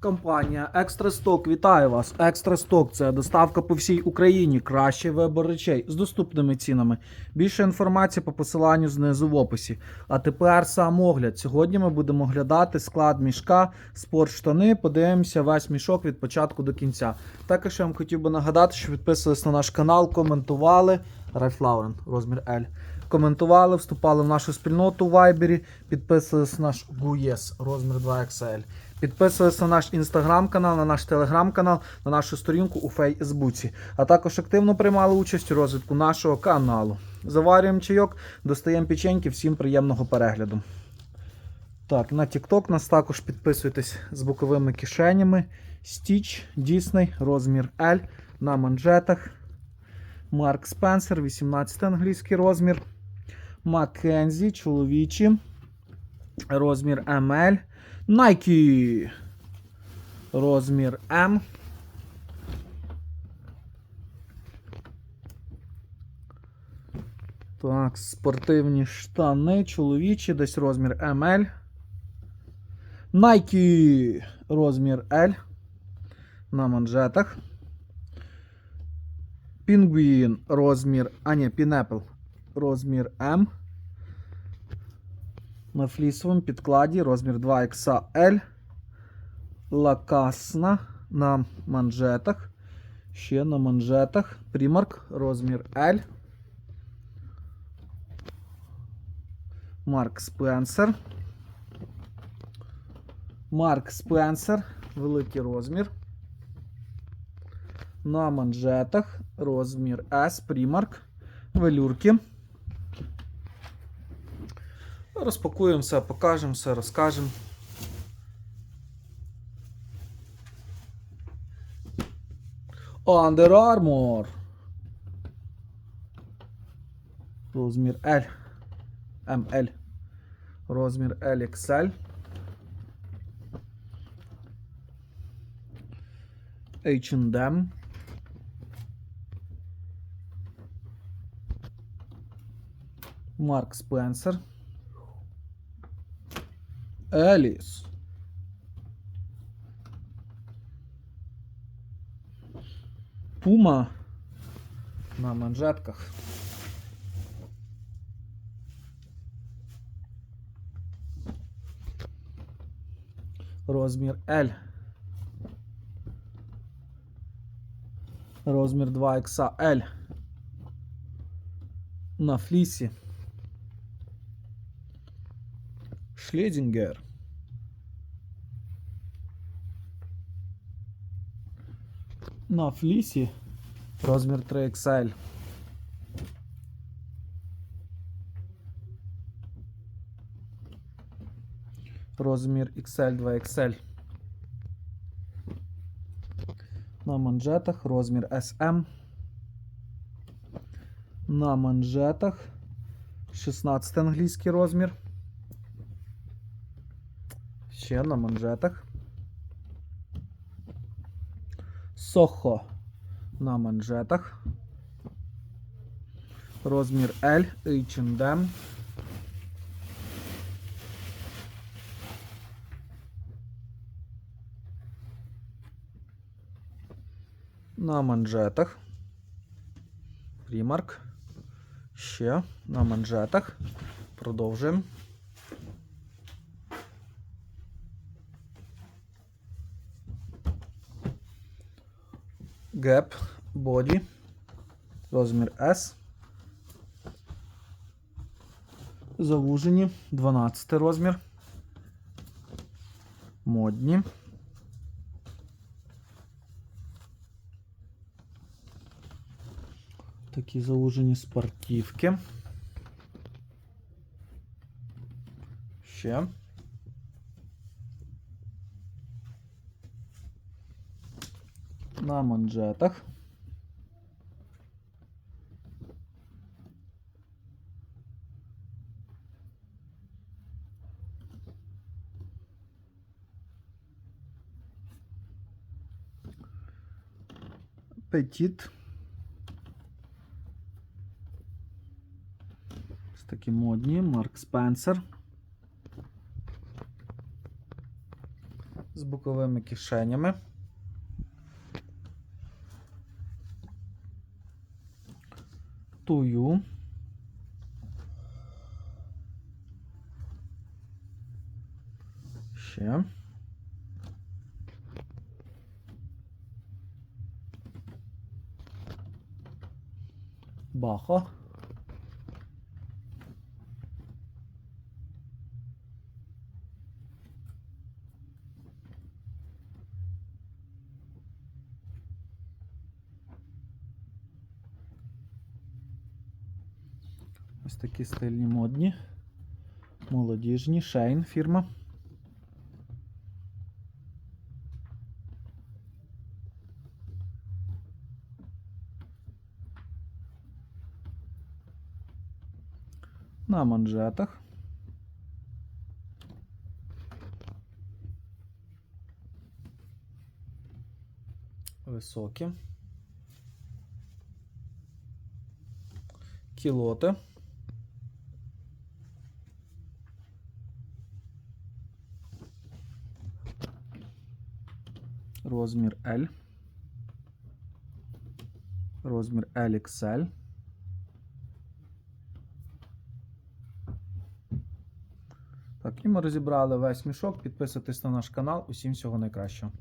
Компанія Екстрасток вітає вас. Екстрасток це доставка по всій Україні. Кращий вибор речей з доступними цінами. Більше інформації по посиланню знизу в описі. А тепер сам огляд. Сьогодні ми будемо оглядати склад мішка, спортштани. Подивимося весь мішок від початку до кінця. Також я вам хотів би нагадати, що підписувались на наш канал, коментували. Ральф Лаурен, розмір L. Коментували, вступали в нашу спільноту в Вайбері, підписувались на наш GUES, розмір 2XL. Підписувалися на наш інстаграм-канал, на наш телеграм-канал, на нашу сторінку у Фейсбуці. А також активно приймали участь у розвитку нашого каналу. Заварюємо чайок, достаємо печеньки, всім приємного перегляду. Так, на TikTok нас також підписуйтесь з боковими кишенями. Stitch, Disney, розмір L на манжетах. Марк Спенсер, 18 англійський розмір. Маккензі, чоловічі. Розмір ML. Nike. Розмір М. Так, спортивні штани, чоловічі, десь розмір ML. Nike. Розмір L. На манжетах. Пінгвін розмір. А, ні, Pineapple. Розмір М. На флісовому підкладі розмір 2XL. Лакасна на манжетах. Ще на манжетах. Примарк розмір L. Марк Спенсер. Марк Спенсер. Великий розмір. На манжетах розмір S, примарк, велюрки. Розпакуємо все, покажемо все, розкажемо. Under Armour. Розмір L. ML. Розмір LXL. H&M. Марк Спенсер. Еліс. Пума на манжетках. Розмір L. Розмір 2XL. На флісі. Шледінгер. На флісі розмір 3XL. Розмір XL 2XL. На манжетах розмір SM. На манжетах 16 англійський розмір. Ще на манжетах. Сохо на манжетах. Розмір L, H&M. На манжетах. Примарк. Ще на манжетах. Продовжуємо. Gap Body. Розмір S. Завужені. 12 розмір. Модні. Такі заужені спортивки. Ще. На манжетах. Петіт. Ось такі модні. Марк Спенсер. з боковими кишенями. Тую. Ще. Бахо. Ось такі стильні модні. Молодіжні. Шейн фірма. На манжетах. Високі. Кілоти. Розмір L. Розмір LXL. Так, і ми розібрали весь мішок. Підписуйтесь на наш канал. Усім всього найкращого.